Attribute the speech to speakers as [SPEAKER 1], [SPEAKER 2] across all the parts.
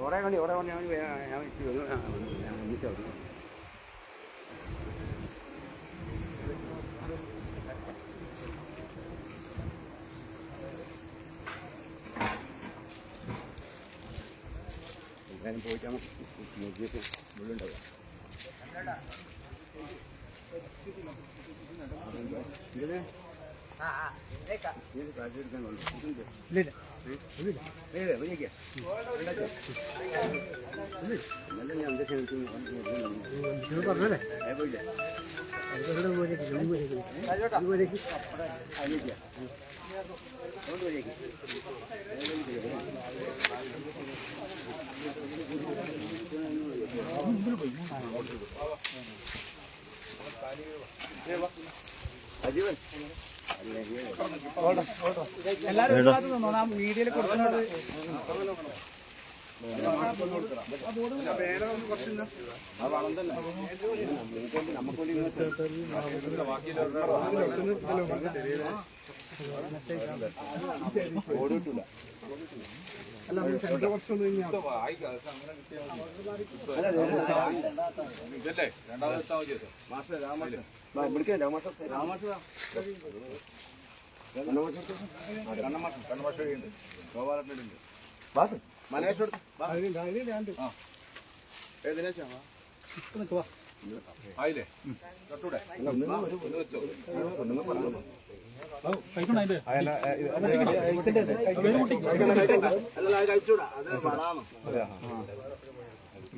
[SPEAKER 1] കുറേ കണ്ടി കുറേ കണ്ടി ഞാൻ ഞാൻ ഇച്ചിരി വന്നു. ആ, വന്നു. ഞാൻ ഒന്നിച്ച് വന്നു. എല്ലാവരും പോയിട്ടാണ് നോക്കിയിട്ട് മുള്ളുണ്ടാവുക ഇതിന് ഇത് അജീവൻ
[SPEAKER 2] എല്ലാരും വീഡിയോയിൽ കൊടുക്കുന്നത്
[SPEAKER 1] ഓടിട്ടില്ല
[SPEAKER 3] ഇതല്ലേ?
[SPEAKER 1] രണ്ടാമത്തെ
[SPEAKER 3] ആയില്ലേ തൊട്ടൂടെ
[SPEAKER 1] കഴിച്ചൂടാ അത് വളാണ്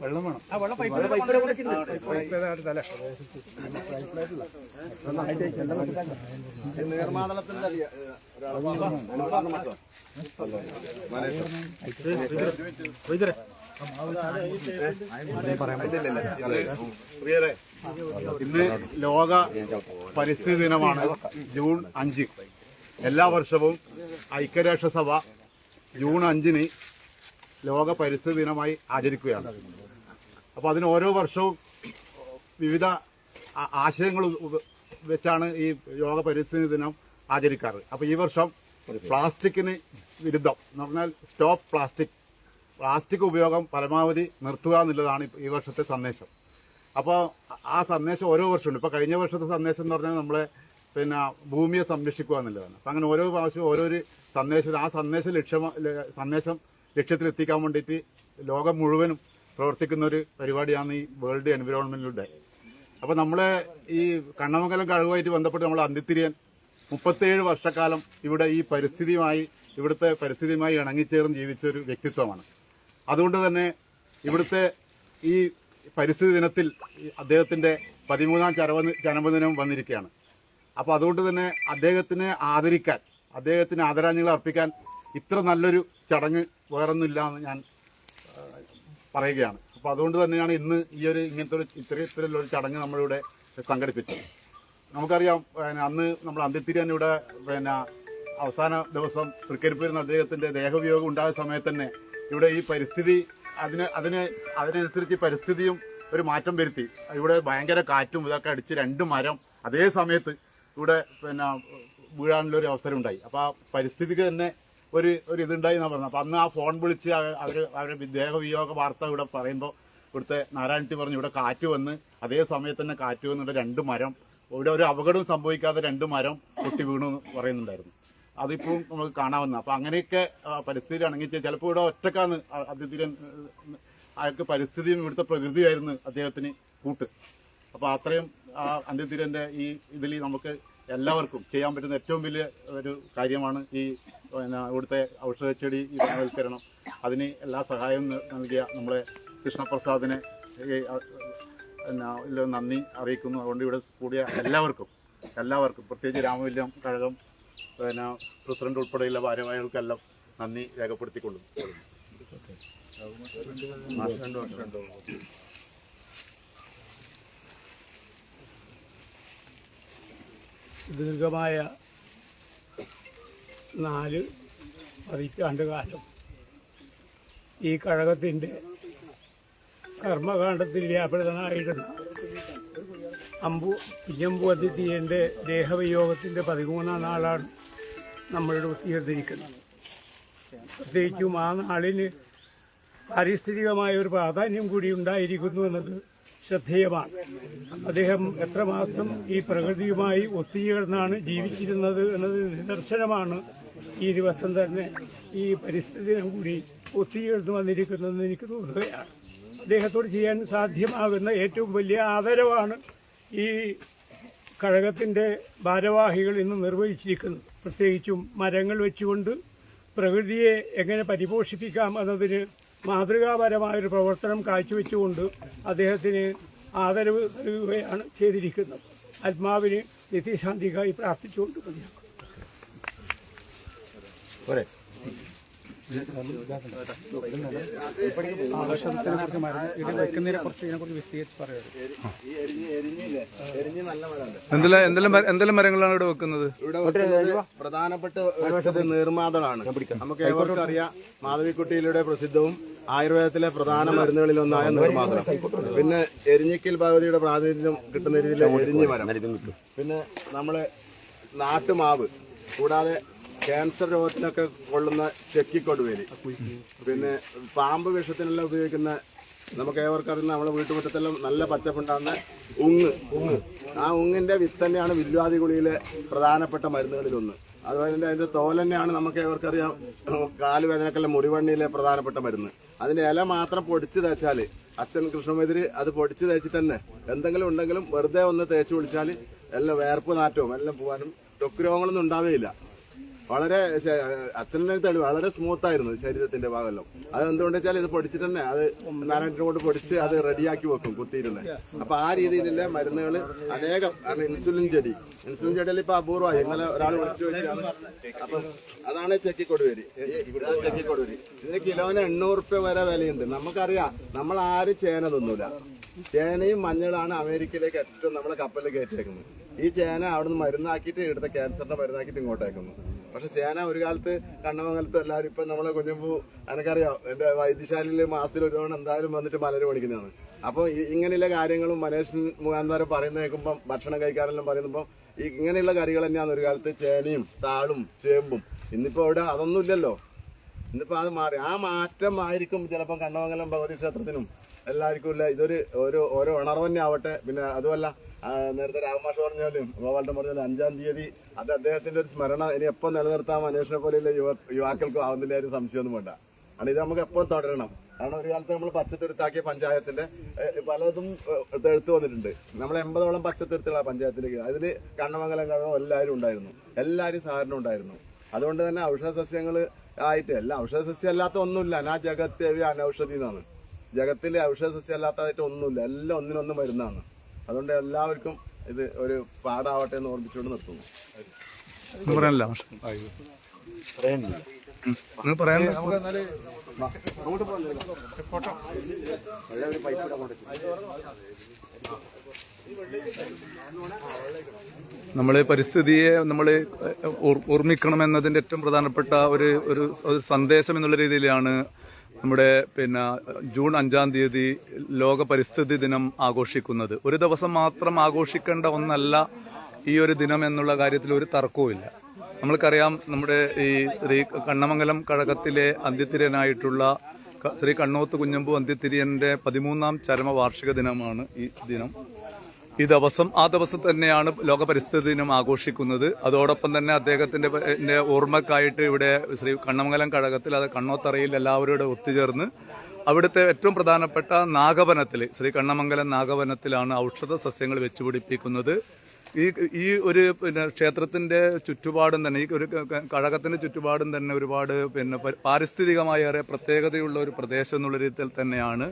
[SPEAKER 2] വെള്ളം വേണം വെള്ളം
[SPEAKER 1] നീർമാതളത്തിന്റെ
[SPEAKER 4] പ്രിയരെ ഇന്ന് ലോക പരിസ്ഥിതി ദിനമാണ് ജൂൺ അഞ്ച്. എല്ലാ വർഷവും ഐക്യരാഷ്ട്രസഭ ജൂൺ അഞ്ചിന് ലോക പരിസ്ഥിതി ദിനമായി ആചരിക്കുകയാണ്. അപ്പോൾ അതിന് ഓരോ വർഷവും വിവിധ ആശയങ്ങൾ വെച്ചാണ് ഈ ലോക പരിസ്ഥിതി ദിനം ആചരിക്കാറ്. അപ്പോൾ ഈ വർഷം പ്ലാസ്റ്റിക്കിന് വിരുദ്ധം എന്ന് പറഞ്ഞാൽ സ്റ്റോപ്പ് പ്ലാസ്റ്റിക്. പ്ലാസ്റ്റിക് ഉപയോഗം പരമാവധി നിർത്തുക എന്നുള്ളതാണ് ഈ- വർഷത്തെ സന്ദേശം. അപ്പോൾ ആ സന്ദേശം ഓരോ വർഷമുണ്ട്. ഇപ്പോൾ കഴിഞ്ഞ വർഷത്തെ സന്ദേശം എന്ന് പറഞ്ഞാൽ നമ്മളെ പിന്നെ ഭൂമിയെ സംരക്ഷിക്കുക എന്നുള്ളതാണ്. അപ്പം അങ്ങനെ ഓരോ പ്രാവശ്യം ഓരോരു സന്ദേശം ആ സന്ദേശം ലക്ഷ്യം സന്ദേശം ലക്ഷ്യത്തിലെത്തിക്കാൻ വേണ്ടിയിട്ട് ലോകം മുഴുവനും പ്രവർത്തിക്കുന്ന ഒരു പരിപാടിയാണ് ഈ വേൾഡ് എൻവിറോൺമെന്റിലൂടെ അപ്പോൾ നമ്മളെ ഈ കണ്ണമംഗലം കഴിവുമായിട്ട് ബന്ധപ്പെട്ട് നമ്മൾ അന്തിത്തിരിയൻ മുപ്പത്തേഴ് വർഷക്കാലം ഇവിടെ ഈ പരിസ്ഥിതിയുമായി ഇവിടുത്തെ പരിസ്ഥിതിയുമായി ഇണങ്ങിച്ചേർന്ന് ജീവിച്ച ഒരു വ്യക്തിത്വമാണ്. അതുകൊണ്ട് തന്നെ ഇവിടുത്തെ ഈ പരിസ്ഥിതി ദിനത്തിൽ അദ്ദേഹത്തിന്റെ പതിമൂന്നാം ചരവ ജന്മദിനം വന്നിരിക്കുകയാണ്. അപ്പോൾ അതുകൊണ്ട് തന്നെ അദ്ദേഹത്തിനെ ആദരിക്കാൻ അദ്ദേഹത്തിന് ആദരാഞ്ജലികൾ അർപ്പിക്കാൻ ഇത്ര നല്ലൊരു ചടങ്ങ് വേറൊന്നുമില്ല എന്ന് ഞാൻ പറയുകയാണ്. അപ്പോൾ അതുകൊണ്ട് തന്നെയാണ് ഇന്ന് ഈ ഒരു ഇങ്ങനത്തെ ഒരു ഇത്തരത്തിലുള്ള ഒരു ചടങ്ങ് നമ്മളിവിടെ സംഘടിപ്പിച്ചത്. നമുക്കറിയാം പിന്നെ അന്ന് നമ്മൾ അന്ത്യത്തിരി തന്നെ ഇവിടെ പിന്നെ അവസാന ദിവസം തൃക്കരിപ്പൂരിൽ അദ്ദേഹത്തിന്റെ ദേഹവിയോഗം ഉണ്ടായ സമയത്ത് തന്നെ ഇവിടെ ഈ പരിസ്ഥിതി അതിന് അതിന് അതിനനുസരിച്ച് പരിസ്ഥിതിയും ഒരു മാറ്റം വരുത്തി. ഇവിടെ ഭയങ്കര കാറ്റും ഇതൊക്കെ അടിച്ച് രണ്ട് മരം അതേ സമയത്ത് ഇവിടെ പിന്നെ വീഴാനുള്ള ഒരു അവസരം ഉണ്ടായി. അപ്പോൾ ആ പരിസ്ഥിതിക്ക് തന്നെ ഒരു ഒരു ഇതുണ്ടായി എന്നാണ് പറഞ്ഞത്. അപ്പം അന്ന് ആ ഫോൺ വിളിച്ച് അവർ അവരുടെ ദേഹവിയോഗ വാർത്ത ഇവിടെ പറയുമ്പോൾ ഇവിടുത്തെ നാരായണത്തി പറഞ്ഞു ഇവിടെ കാറ്റ് വന്ന് അതേ സമയത്ത് തന്നെ കാറ്റ് വന്നിട്ട് രണ്ട് മരം ഇവിടെ ഒരു അപകടവും സംഭവിക്കാതെ രണ്ട് മരം പൊട്ടി വീണു എന്ന് പറയുന്നുണ്ടായിരുന്നു. അതിപ്പോഴും നമുക്ക് കാണാവുന്ന അപ്പൊ അങ്ങനെയൊക്കെ പരിസ്ഥിതി ഇണങ്ങിച്ച് ചിലപ്പോൾ ഇവിടെ ഒറ്റക്കാന്ന് അദ്ദേഹത്തിന് അയാൾക്ക് പരിസ്ഥിതിയും ഇവിടുത്തെ പ്രകൃതിയായിരുന്നു അദ്ദേഹത്തിന് കൂട്ട്. അപ്പോൾ അത്രയും ആ അന്ത്യത്തിരന്റെ ഈ ഇതിൽ നമുക്ക് എല്ലാവർക്കും ചെയ്യാൻ പറ്റുന്ന ഏറ്റവും വലിയ ഒരു കാര്യമാണ് ഈ പിന്നെ ഇവിടുത്തെ ഔഷധച്ചെടി ഈ വനവൽക്കരണം. അതിന് എല്ലാ സഹായവും നൽകിയ നമ്മളെ കൃഷ്ണപ്രസാദിനെ നന്ദി അറിയിക്കുന്നു. അതുകൊണ്ട് ഇവിടെ കൂടിയ എല്ലാവർക്കും എല്ലാവർക്കും പ്രത്യേകിച്ച് രാമവല്യം കഴകം പിന്നെ പ്രസിഡന്റ് ഉൾപ്പെടെയുള്ള ഭാരവാഹികൾക്കെല്ലാം നന്ദി രേഖപ്പെടുത്തിക്കൊണ്ടു
[SPEAKER 5] ദീർഘമായ നാല് പതിറ്റാണ്ട് കാലം ഈ കഴകത്തിന്റെ കർമ്മകാണ്ഡത്തിൽ വ്യാപൃതനായിരുന്ന അമ്പു പിഞ്ഞമ്പു അതിഥിയന്റെ ദേഹവിയോഗത്തിന്റെ പതിമൂന്നാം നാളാണ് നമ്മളുടെ ഉയർന്നിരിക്കുന്നത് പ്രത്യേകിച്ചും ആ നാളിന് പാരിസ്ഥിതികമായ ഒരു പ്രാധാന്യം കൂടി ഉണ്ടായിരിക്കുന്നു എന്നത് ശ്രദ്ധേയമാണ്. അദ്ദേഹം എത്രമാത്രം ഈ പ്രകൃതിയുമായി ഒത്തുചേർന്നാണ് ജീവിച്ചിരുന്നത് എന്നത് നിദർശനമാണ്. ഈ ദിവസം തന്നെ ഈ പരിസ്ഥിതി കൂടി ഒത്തുചേർന്ന് വന്നിരിക്കുന്നതെന്ന് എനിക്ക് തോന്നുകയാണ്. അദ്ദേഹത്തോട് ചെയ്യാൻ സാധ്യമാകുന്ന ഏറ്റവും വലിയ ആദരവാണ് ഈ കഴകത്തിന്റെ ഭാരവാഹികൾ ഇന്ന് നിർവഹിച്ചിരിക്കുന്നത് പ്രത്യേകിച്ചും മരങ്ങൾ വെച്ചുകൊണ്ട് പ്രകൃതിയെ എങ്ങനെ പരിപോഷിപ്പിക്കാം എന്നതിന് മാതൃകാപരമായൊരു പ്രവർത്തനം കാഴ്ചവെച്ചുകൊണ്ട് അദ്ദേഹത്തിന് ആദരവ് നൽകുകയാണ് ചെയ്തിരിക്കുന്നത്. ആത്മാവിന് നിത്യശാന്തിക്കായി പ്രാർത്ഥിച്ചുകൊണ്ട് മതിയാക്കും
[SPEAKER 2] ആഘോഷത്തിനെ കുറിച്ച് മരം ഇത് വെക്കുന്നതിനെ കുറിച്ച് വിശദീകരിച്ച് പറയുന്നത്
[SPEAKER 6] എന്തെല്ലാം എന്തെല്ലാം മര- എന്തെല്ലാം മരങ്ങളാണ് ഇവിടെ വെക്കുന്നത്?
[SPEAKER 1] ഇവിടെ പ്രധാനപ്പെട്ട വെച്ചത് നീർമാതളാണ്. നമുക്ക് ഏവർക്കും അറിയാം മാധവിക്കുട്ടിയിലൂടെ പ്രസിദ്ധവും ആയുർവേദത്തിലെ പ്രധാന മരുന്നുകളിൽ ഒന്നായ നീർമാതളം. പിന്നെ എരിഞ്ഞിക്കൽ ഭഗവതിയുടെ പ്രാതിനിധ്യം കിട്ടുന്ന രീതിയിൽ എരിഞ്ഞു മരം. പിന്നെ നമ്മൾ നാട്ടുമാവ് കൂടാതെ ക്യാൻസർ രോഗത്തിനൊക്കെ കൊള്ളുന്ന ചെക്കിക്കൊടുവേലി. പിന്നെ പാമ്പ് വിഷത്തിനെല്ലാം ഉപയോഗിക്കുന്ന നമുക്ക് ഏവർക്കും അറിയുന്ന നമ്മുടെ വീട്ടുമുറ്റത്തെല്ലാം നല്ല പച്ചപ്പുണ്ടാകുന്ന ഉങ്ങ്. ഉങ്ങ് ആ ഉങ്ങിന്റെ വിത്ത് തന്നെയാണ് വില്വാദി കുളിയിലെ പ്രധാനപ്പെട്ട മരുന്നുകളിലൊന്ന് അതുപോലെ തന്നെ അതിന്റെ തോൽ തന്നെയാണ് നമുക്ക് ഏവർക്കറിയാം കാലുവേദനക്കെല്ലാം മുറിവണ്ണിയിലെ പ്രധാനപ്പെട്ട മരുന്ന്. അതിന്റെ ഇല മാത്രം പൊടിച്ച് തേച്ചാൽ അച്ഛൻ കൃഷ്ണമെതിര് അത് പൊടിച്ച് തേച്ചിട്ട് തന്നെ എന്തെങ്കിലും ഉണ്ടെങ്കിലും വെറുതെ ഒന്ന് തേച്ച് കുളിച്ചാൽ എല്ലാം വേർപ്പ് നാറ്റവും എല്ലാം പോകാനും ത്വക്ക് രോഗങ്ങളൊന്നും ഉണ്ടാവുകയില്ല വളരെ അച്ഛന്റെ തെളിവ് വളരെ സ്മൂത്ത് ആയിരുന്നു ശരീരത്തിന്റെ ഭാഗമെല്ലാം. അത് എന്തുകൊണ്ട് വെച്ചാൽ ഇത് പൊടിച്ചിട്ട് തന്നെ അത് നാരായണത്തിന് കൊണ്ട് പൊടിച്ച് അത് റെഡിയാക്കി വെക്കും കുത്തിയിരുന്നെ. അപ്പൊ ആ രീതിയിലുള്ള മരുന്നുകൾ അനേകം കാരണം ഇൻസുലിൻ ചെടി. ഇൻസുലിൻ ചെടിയിൽ ഇപ്പൊ അപൂർവമായി ഇന്നലെ ഒരാൾ വിളിച്ചു വെച്ചാണ് അപ്പം അതാണ് ചെക്കിക്കൊടുവേരി. ചെക്കിക്കൊടുവേരി. ഇതിന് കിലോന് എണ്ണൂറ് റുപ്യ വരെ വിലയുണ്ട്. നമുക്കറിയാം നമ്മൾ ആരും ചേന തിന്നൂല. ചേനയും മഞ്ഞളാണ് അമേരിക്കയിലേക്ക് ഏറ്റവും നമ്മളെ കപ്പലിൽ കയറ്റിയേക്കുന്നത്. ഈ ചേന അവിടുന്ന് മരുന്നാക്കിയിട്ട് ഇവിടുത്തെ ക്യാൻസറിന്റെ മരുന്നാക്കിയിട്ട് ഇങ്ങോട്ടേക്കുന്നു. പക്ഷെ ചേന ഒരു കാലത്ത് കണ്ണമംഗലത്ത് എല്ലാവരും ഇപ്പൊ നമ്മളെ കുഞ്ഞമ്പൂ എനിക്കറിയാം എന്റെ വൈദ്യശാലയിൽ മാസത്തിൽ ഒരു തവണ എന്തായാലും വന്നിട്ട് മലര് പണിക്കുന്നതാണ്. അപ്പോൾ ഇങ്ങനെയുള്ള കാര്യങ്ങളും മനേഷൻ മുഖാന്തരം പറയുന്ന കേൾക്കുമ്പോൾ ഭക്ഷണം കഴിക്കാനെല്ലാം പറയുമ്പോൾ ഇങ്ങനെയുള്ള കറികൾ തന്നെയാണ് ഒരു കാലത്ത് ചേനയും താളും ചേമ്പും. ഇന്നിപ്പോ അവിടെ അതൊന്നും ഇല്ലല്ലോ. ഇന്നിപ്പോ അത് മാറി. ആ മാറ്റം ആയിരിക്കും ചിലപ്പോൾ കണ്ണമംഗലം ഭഗവതി ക്ഷേത്രത്തിനും എല്ലാവർക്കും ഇല്ല. ഇതൊരു ഒരു ഓരോ ഉണർവ് തന്നെ ആവട്ടെ പിന്നെ അതുമല്ല നേരത്തെ രാമമാഷ പറഞ്ഞാലും ഗോപാലൻ പറഞ്ഞാലും അഞ്ചാം തീയതി അത് അദ്ദേഹത്തിന്റെ ഒരു സ്മരണ. ഇനി എപ്പോൾ നിലനിർത്താൻ അന്വേഷണ പോലെയുള്ള യുവ യുവാക്കൾക്കും ആവുന്നില്ല ഒരു സംശയമൊന്നും വേണ്ട. കാരണം ഇത് നമുക്ക് എപ്പോൾ തുടരണം? കാരണം ഒരു കാലത്ത് നമ്മൾ പച്ചത്തുരുത്താക്കിയ പഞ്ചായത്തിന്റെ പലതും എടുത്തു വന്നിട്ടുണ്ട്. നമ്മൾ എൺപതോളം പച്ചത്തുരുത്തുള്ള പഞ്ചായത്തിലേക്ക്. അതിൽ കണ്ണമംഗലം കഴകം എല്ലാവരും ഉണ്ടായിരുന്നു. എല്ലാവരും സഹകരണം ഉണ്ടായിരുന്നു. അതുകൊണ്ട് തന്നെ ഔഷധ സസ്യങ്ങൾ ആയിട്ട് അല്ല ഔഷധ സസ്യം അല്ലാത്ത ഒന്നുമില്ല. നാ ജഗത്തെ അനൌഷധി എന്നാണ്. ജഗത്തിലെ ഔഷധ സസ്യം അല്ലാത്തതായിട്ട് ഒന്നുമില്ല. എല്ലാം ഒന്നിനൊന്നും മരുന്നാണ്. അതുകൊണ്ട് എല്ലാവർക്കും ഇത് ഒരു പാടാവട്ടെ എന്ന് ഓർമ്മിച്ചുകൊണ്ട് നിർത്തുന്നു.
[SPEAKER 6] നമ്മൾ പരിസ്ഥിതിയെ നമ്മൾ ഓർമ്മിക്കണം എന്നതിന്റെ ഏറ്റവും പ്രധാനപ്പെട്ട ഒരു ഒരു സന്ദേശം എന്നുള്ള രീതിയിലാണ് നമ്മുടെ പിന്നെ ജൂൺ അഞ്ചാം തീയതി ലോക പരിസ്ഥിതി ദിനം ആഘോഷിക്കുന്നത്. ഒരു ദിവസം മാത്രം ആഘോഷിക്കേണ്ട ഒന്നല്ല ഈ ഒരു ദിനം എന്നുള്ള കാര്യത്തിൽ ഒരു തർക്കവുമില്ല നമ്മൾക്കറിയാം നമ്മുടെ ഈ ശ്രീ കണ്ണമംഗലം കഴകത്തിലെ അന്ത്യത്തിരനായിട്ടുള്ള ശ്രീ കണ്ണോത്ത് കുഞ്ഞമ്പു അന്ത്യത്തിരിയന്റെ പതിമൂന്നാം ചരമ വാർഷിക ദിനമാണ് ഈ ദിനം. ഈ ദിവസം ആ ദിവസം തന്നെയാണ് ലോക പരിസ്ഥിതി ദിനം ആഘോഷിക്കുന്നത്. അതോടൊപ്പം തന്നെ അദ്ദേഹത്തിന്റെ ഓർമ്മക്കായിട്ട് ഇവിടെ ശ്രീ കണ്ണമംഗലം കഴകത്തിൽ അത് കണ്ണോത്തറയിൽ എല്ലാവരോടും ഒത്തുചേർന്ന് അവിടുത്തെ ഏറ്റവും പ്രധാനപ്പെട്ട നാഗവനത്തിൽ ശ്രീ കണ്ണമംഗലം നാഗവനത്തിലാണ് ഔഷധ സസ്യങ്ങൾ വെച്ചുപിടിപ്പിക്കുന്നത്. ഈ ഈ ഒരു പിന്നെ ക്ഷേത്രത്തിന്റെ ചുറ്റുപാടും തന്നെ ഈ ഒരു കഴകത്തിന്റെ ചുറ്റുപാടും തന്നെ ഒരുപാട് പിന്നെ പാരിസ്ഥിതികമായ ഏറെ പ്രത്യേകതയുള്ള ഒരു പ്രദേശം എന്നുള്ള രീതിയിൽ തന്നെയാണ്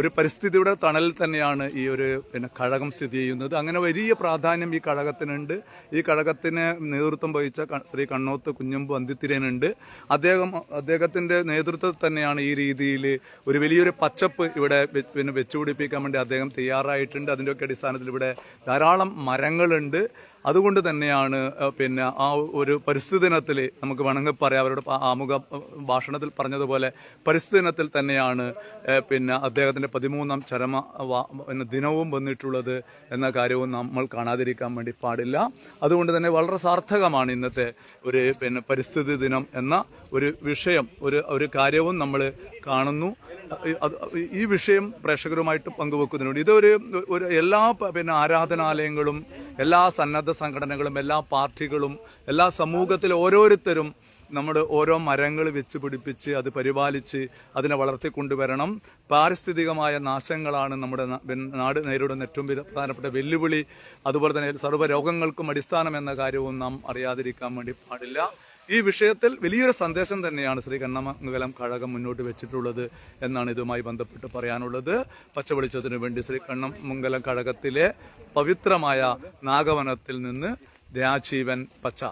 [SPEAKER 6] ഒരു പരിസ്ഥിതിയുടെ തണലിൽ തന്നെയാണ് ഈ ഒരു പിന്നെ കഴകം സ്ഥിതി ചെയ്യുന്നത്. അങ്ങനെ വലിയ പ്രാധാന്യം ഈ കഴകത്തിനുണ്ട്. ഈ കഴകത്തിന് നേതൃത്വം വഹിച്ച ശ്രീ കണ്ണോത്ത് കുഞ്ഞമ്പു അന്തിത്തിരനുണ്ട്. അദ്ദേഹം അദ്ദേഹത്തിന്റെ നേതൃത്വത്തിൽ തന്നെയാണ് ഈ രീതിയിൽ ഒരു വലിയൊരു പച്ചപ്പ് ഇവിടെ പിന്നെ വെച്ചുപിടിപ്പിക്കാൻ വേണ്ടി അദ്ദേഹം തയ്യാറായിട്ടുണ്ട്. അതിന്റെയൊക്കെ അടിസ്ഥാനത്തിൽ ഇവിടെ ധാരാളം മരങ്ങളുണ്ട്. അതുകൊണ്ട് തന്നെയാണ് പിന്നെ ആ ഒരു പരിസ്ഥിതി ദിനത്തിൽ നമുക്ക് വേണമെങ്കിൽ പറയാം അവരുടെ ആമുഖ ഭാഷണത്തിൽ പറഞ്ഞതുപോലെ പരിസ്ഥിതി ദിനത്തിൽ തന്നെയാണ് പിന്നെ അദ്ദേഹത്തിന്റെ പതിമൂന്നാം ചരമ ദിനവും വന്നിട്ടുള്ളത് എന്ന കാര്യവും നമ്മൾ കാണാതിരിക്കാൻ വേണ്ടി പാടില്ല. അതുകൊണ്ട് തന്നെ വളരെ സാർത്ഥകമാണ് ഇന്നത്തെ ഒരു പിന്നെ പരിസ്ഥിതി ദിനം എന്ന ഒരു വിഷയം ഒരു ഒരു കാര്യവും നമ്മൾ കാണുന്നു. ഈ- വിഷയം പ്രേക്ഷകരുമായിട്ട് പങ്കുവെക്കുന്നതിനുണ്ട് ഇതൊരു ഒരു എല്ലാ പിന്നെ ആരാധനാലയങ്ങളും എല്ലാ സന്നദ്ധ സംഘടനകളും എല്ലാ പാർട്ടികളും എല്ലാ സമൂഹത്തിലെ ഓരോരുത്തരും നമ്മുടെ ഓരോ മരങ്ങൾ വെച്ച് പിടിപ്പിച്ച് അത് പരിപാലിച്ച് അതിനെ വളർത്തിക്കൊണ്ടുവരണം. പാരിസ്ഥിതികമായ നാശങ്ങളാണ് നമ്മുടെ നാട് നേരിടുന്ന ഏറ്റവും പ്രധാനപ്പെട്ട വെല്ലുവിളി. അതുപോലെ തന്നെ സർവ രോഗങ്ങൾക്കും അടിസ്ഥാനം എന്ന കാര്യവും നാം അറിയാതിരിക്കാൻ വേണ്ടി പാടില്ല. ഈ വിഷയത്തിൽ വലിയൊരു സന്ദേശം തന്നെയാണ് ശ്രീ കണ്ണമംഗലം കഴകം മുന്നോട്ട് വെച്ചിട്ടുള്ളത് എന്നാണ് ഇതുമായി ബന്ധപ്പെട്ട് പറയാനുള്ളത്. പച്ചവെളിച്ചത്തിന് വേണ്ടി ശ്രീ കണ്ണമംഗലം കഴകത്തിലെ പവിത്രമായ നാഗവനത്തിൽ നിന്ന് രാജീവൻ പച്ച.